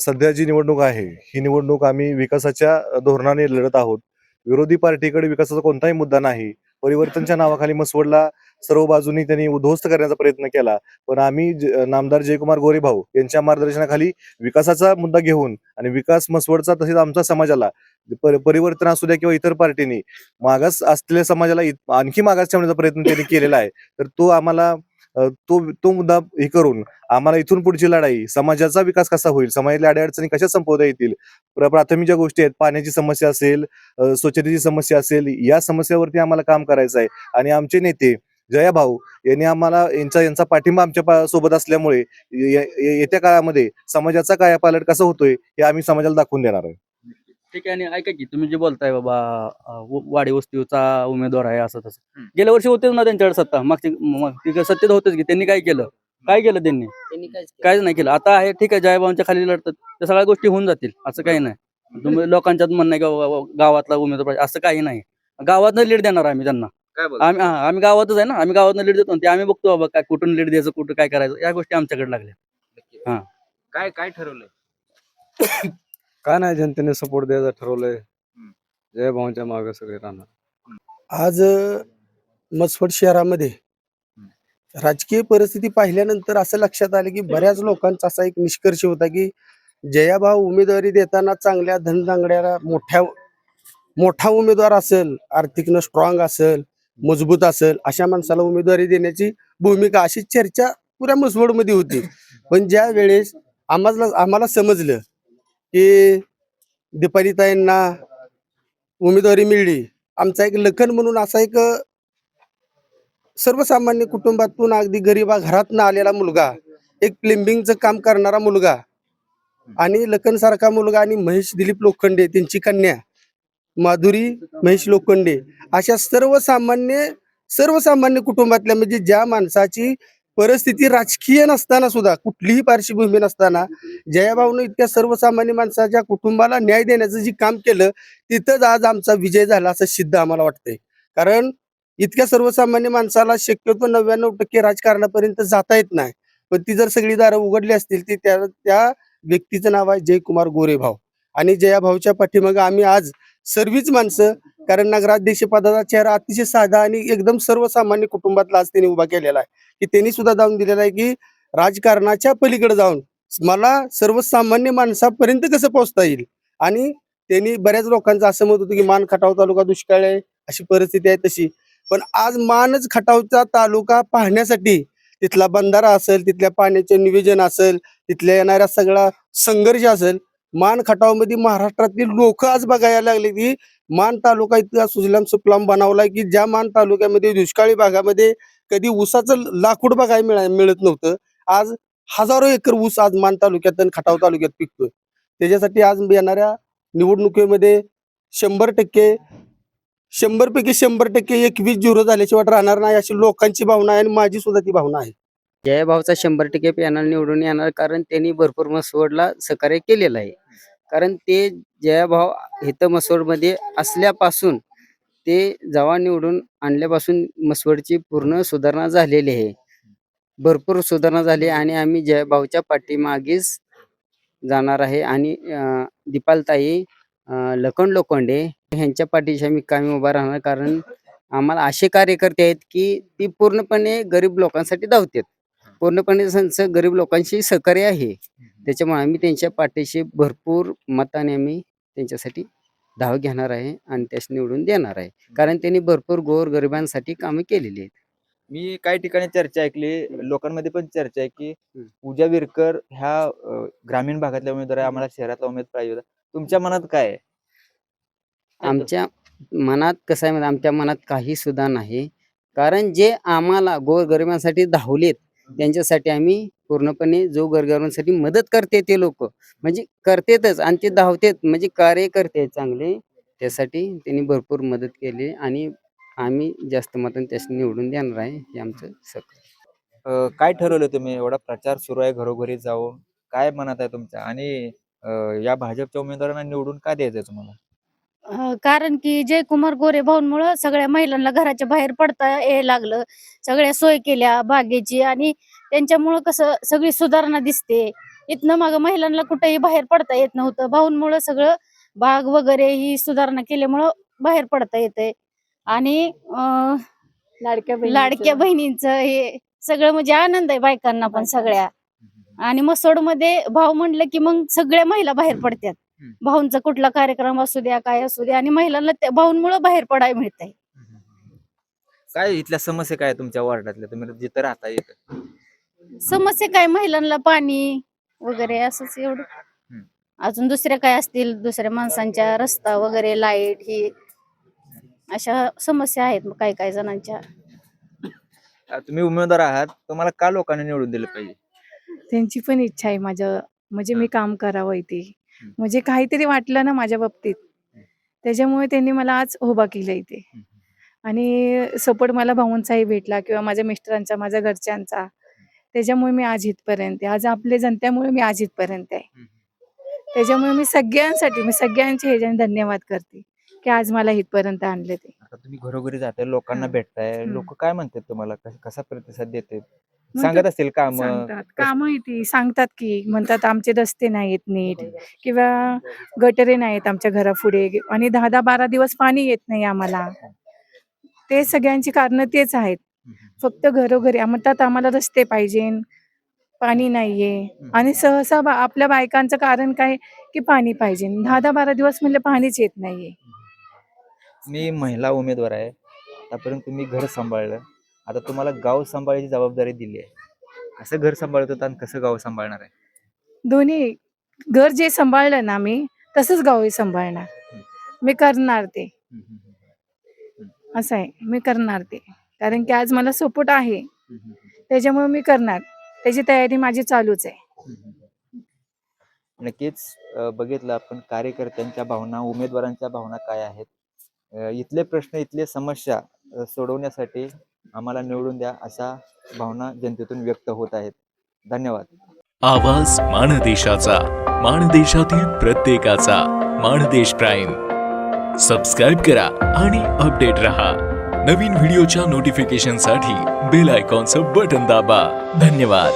सध्या जी निवडणूक आहे ही निवडणूक आम्ही विकासाच्या धोरणाने लढत आहोत. विरोधी पार्टीकडे विकासाचा कोणताही मुद्दा नाही. परिवर्तनच्या नावाखाली मसवडला सर्व बाजूनी त्यांनी उद्ध्वस्त करण्याचा प्रयत्न केला. पण आम्ही नामदार जयकुमार गोरे भाऊ यांच्या मार्गदर्शनाखाली विकासाचा मुद्दा घेऊन आणि विकास मसवडचा तसेच आमच्या समाजाला पर- परिवर्तन असू द्या किंवा इतर पार्टीनी मागास असलेल्या समाजाला इत- आणखी मागास ठेवण्याचा प्रयत्न त्यांनी केलेला आहे. तर तो आम्हाला तो तो मुद्दा हे करून आम्हाला इथून पुढची लढाई समाजाचा विकास कसा होईल? समाजातल्या अडचणी कशा संपवता येतील? प्राथमिक ज्या गोष्टी आहेत पाण्याची समस्या असेल स्वच्छतेची समस्या असेल या समस्यावरती आम्हाला काम करायचं आहे. आणि आमचे नेते जया भाऊ यांनी आम्हाला यांचा यांचा पाठिंबा आमच्यासोबत असल्यामुळे येत्या काळामध्ये समाजाचा कायापालट कसा होतोय हे आम्ही समाजाला दाखवून देणार आहे. ठीक आहे आणि ऐका की तुम्ही जे बोलताय बाबा अं, व- वाडी वस्तीचा उमेदवार आहे असं तसं. हम्म. गेल्या वर्षी होतेच ना त्यांच्याकडे सत्ता. मागची सत्तेत होतेच की त्यांनी काय केलं? काय केलं त्यांनी? त्यांनी काहीच केलं. काहीच नाही केलं. आता आहे ठीक आहे जयभावांच्या खाली लढतात. त्या सगळ्या गोष्टी होऊन जातील असं काही नाही. तुम्ही लोकांच्यात म्हणणं आहे की बाबा गावातला उमेदवार पाहिजे असं काही नाही. गावातनं लीड देणार आम्ही त्यांना. काय बोलता? आम्ही हा, आम्ही गावातच आहे ना. आम्ही गावातनं लीड देतो ना. ते आम्ही बघतो बाबा काय कुठून लीड द्यायचं कुठं काय करायचं या गोष्टी आमच्याकडे लागल्या. नक्की. हा. काय काय ठरवलंय? काय नाही जनतेने सपोर्ट द्यायचं ठरवलंय. जय भाऊंच्या मागे सगळे राहणार. आज मसफड शहरामध्ये राजकीय परिस्थिती पाहिल्यानंतर असं लक्षात आलं की बऱ्याच लोकांचा असा एक निष्कर्ष होता की जयाभाऊ उमेदवारी देताना चांगल्या धनदांगड्याला मोठ्या मोठा उमेदवार असेल आर्थिकनं स्ट्रॉंग असेल मजबूत असेल अशा माणसाला उमेदवारी देण्याची भूमिका अशी चर्चा पुऱ्या मसवडमध्ये होती. पण ज्या वेळेस आम्हाला आम्हाला समजलं की दीपालीताईंना उमेदवारी मिळली. आमचा एक लखन म्हणून असा एक सर्वसामान्य कुटुंबातून अगदी गरीबा घरातनं आलेला मुलगा एक प्लिंबिंगचं काम करणारा मुलगा आणि लखन सारखा मुलगा आणि महेश दिलीप लोखंडे त्यांची कन्या माधुरी महेश लोखंडे अशा सर्वसामान्य सर्वसामान्य कुटुंबातल्या म्हणजे ज्या माणसाची परिस्थिती राजकीय नसताना सुद्धा कुठलीही पार्श्वभूमी नसताना जयाभाऊनं इतक्या सर्वसामान्य माणसाच्या कुटुंबाला न्याय देण्याचं जे काम केलं तिथंच आज आमचा विजय झाला असं सिद्ध आम्हाला वाटतंय. कारण इतक्या सर्वसामान्य माणसाला शक्यतो नव्याण्णव टक्के राजकारणापर्यंत जाता येत नाही. पण ती जर सगळी दारं उघडली असतील ती त्या त्या व्यक्तीचं नाव आहे जयकुमार गोरेभाऊ. आणि जयाभाऊच्या पाठीमागं आम्ही आज सर्वच माणसं कारण नगराध्यक्ष पदाचा चेहरा अतिशय साधा आणि एकदम सर्वसामान्य कुटुंबातला आज त्यांनी उभा केलेला आहे. की त्यांनी सुद्धा जाऊन दिलेला आहे की राजकारणाच्या पलीकडे जाऊन मला सर्वसामान्य माणसापर्यंत कसं पोहोचता येईल? आणि त्यांनी बऱ्याच लोकांचं असं मत होतं की मान खटाव तालुका दुष्काळ आहे अशी परिस्थिती आहे तशी. पण आज मानच खटावचा तालुका पाहण्यासाठी तिथला बंधारा असेल तिथल्या पाण्याचे नियोजन असेल तिथल्या येणाऱ्या सगळा संघर्ष असेल मान खटावमध्ये महाराष्ट्रातील लोक आज बघायला लागले की मान तालुका इतका सुजलाम सुफलाम बनवलाय की ज्या मान तालुक्यामध्ये दुष्काळी भागामध्ये कधी ऊसाचं लाकूड बघायला मिळा मिळत नव्हतं आज हजारो एकर ऊस आज मान तालुक्यात आणि खटाव तालुक्यात पिकतोय. त्याच्यासाठी आज येणाऱ्या निवडणुकीमध्ये शंभर टक्के शंभर पैकी शंभर टक्के एकवीस झिरो झाल्याशिवाय राहणार नाही अशी लोकांची भावना आहे आणि माझी सुद्धा ती भावना आहे. जयभावचा शंभर टक्के पॅनल निवडून येणार कारण त्यांनी भरपूर मसवडला सहकार्य केलेलं आहे. कारण ते जयाभाव इथं मसवडमध्ये असल्यापासून ते जेव्हा निवडून आणल्यापासून मसवडची पूर्ण सुधारणा झालेली आहे. भरपूर सुधारणा झाली आणि आम्ही जयभाऊच्या पाठीमागेच जाणार आहे आणि दीपालताई लखन लोखंडे ह्यांच्या पाठीशी आम्ही कामी उभा राहणार कारण आम्हाला असे कार्यकर्ते आहेत की ती पूर्णपणे गरीब लोकांसाठी धावतात. पूर्णपणे त्यांचं गरीब लोकांशी सहकार्य आहे. त्याच्यामुळे आम्ही त्यांच्या पाठीशी भरपूर मताने आम्ही त्यांच्यासाठी धाव घेणार आहे आणि त्यास निवडून देणार आहे. कारण त्यांनी भरपूर गोर गरिबांसाठी कामं केलेली आहेत. मी काही ठिकाणी चर्चा ऐकली लोकांमध्ये पण चर्चा आहे की पूजा विरकर ह्या ग्रामीण भागातल्या उमेदवार आहे आम्हाला शहरातला उमेदवार पाहिजे होता. तुमच्या मनात काय आहे? आमच्या मनात कसं आहे? आमच्या मनात काही सुद्धा नाही. कारण जे आम्हाला गोरगरिबांसाठी धावलेत त्यांच्यासाठी आम्ही पूर्णपणे जो गोरगरिबांसाठी मदत करते ते लोक. म्हणजे करतेतच आणि ते धावतेत. म्हणजे कार्य करते चांगले. त्यासाठी त्यांनी भरपूर मदत केली आणि आम्ही जास्त मतान त्याशी निवडून देणार आहे हे आमचं सगळं. काय ठरवलं तुम्ही? एवढा प्रचार सुरू आहे घरोघरी जाऊन. काय मनात आहे तुमच्या आणि या भाजपच्या उमेदवारांना निवडून का द्यायचं तुम्हाला? कारण की जयकुमार गोरे भाऊंमुळं सगळ्या महिलांना घराच्या बाहेर पडता यायला लागलं. सगळ्या सोय केल्या बागेची आणि त्यांच्यामुळं कसं सगळी सुधारणा दिसते. इथनं माग महिलांना कुठेही बाहेर पडता येत नव्हतं. भाऊंमुळं सगळं बाग वगैरे ही सुधारणा केल्यामुळं बाहेर पडता येतंय. आणि लाडक्या लाडक्या बहिणींचं हे सगळं म्हणजे आनंद आहे बायकांना पण सगळ्या. आणि मसोडमध्ये भाऊ म्हणलं की मग सगळ्या महिला बाहेर पडतात. भाऊंचा कुठला कार्यक्रम असू द्या काय असू द्या आणि महिलांना त्या भाऊंमुळे बाहेर पडायला मिळत आहे काय इथल्या समस्या काय तुमच्या वार्डातल्या? तुम्ही जिथं राहता येत समस्या काय महिलांना पाणी वगैरे असंच एवढं. अजून दुसऱ्या काय असतील? दुसऱ्या माणसांच्या रस्ता वगैरे लाइट ही. अशा समस्या आहेत काही काही जणांच्या. तुम्ही उमेदवार आहात तुम्हाला का लोकांनी निवडून दिलं पाहिजे? त्यांची पण इच्छा आहे माझ्या म्हणजे मी काम करावं इथे. म्हणजे काहीतरी वाटलं ना माझ्या बाबतीत. त्याच्यामुळे त्यांनी मला आज उभा केलं इथे. आणि सपोर्ट मला भाऊंचाही भेटला किंवा माझ्या मिस्टरांचा माझ्या घरच्यांचा. त्याच्यामुळे मी आज इथपर्यंत आहे. आज आपले जनतेमुळे मी आज इथपर्यंत आहे. त्याच्यामुळे मी सगळ्यांसाठी मी सगळ्यांचे ह्याच्याने धन्यवाद करते की आज मला इथपर्यंत आणले ते. तुम्ही घरोघरी जाताय लोकांना हं. भेटताय. लोक काय म्हणतात तुम्हाला? कस- कसा प्रतिसाद देते म्हणतात- सांगत असतील काम सांगतात. कामं येते. सांगतात की म्हणतात आमचे रस्ते नाहीत नीट किंवा गटरे नाहीत आमच्या घरापुढे आणि दहा दहा बारा दिवस पाणी येत नाही आम्हाला. ते सगळ्यांची कारण तेच आहेत. फक्त घरोघरी म्हणतात आम्हाला रस्ते पाहिजे पाणी नाहीये. आणि सहसा बा- आपल्या बायकांचं कारण काय? की पाणी पाहिजे. दहा दहा बारा दिवस म्हणलं पाणीच येत नाहीये. मी महिला उमेदवार आहे. आतापर्यंत तुम्ही घर सांभाळलं. आता तुम्हाला गाव सांभाळायची जबाबदारी दिली आहे. कसं घर सांभाळत होता आणि कसं गाव सांभाळणार आहे? दोन्ही घर जे सांभाळलं ना मी तसंच गावही सांभाळणार. मी करणार ते. असं आहे. मी करणार ते. कारण की आज मला सपोर्ट आहे. त्याच्यामुळे मी करणार. त्याची तयारी माझी चालूच आहे. नक्कीच अ, बघितलं आपण कार्यकर्त्यांच्या भावना उमेदवारांच्या भावना काय आहेत? इथले प्रश्न इथले समस्या सोडवण्यासाठी आम्हाला निवडून द्या अशा भावना जनतेतून व्यक्त होत आहेत. धन्यवाद. आवाज माणदेशाचा माणदेशातील प्रत्येकाचा माणदेश प्राईम. सबस्क्राईब करा आणि अपडेट रहा. नवीन व्हिडिओच्या नोटिफिकेशनसाठी बेल आयकॉनचं बटन दाबा. धन्यवाद.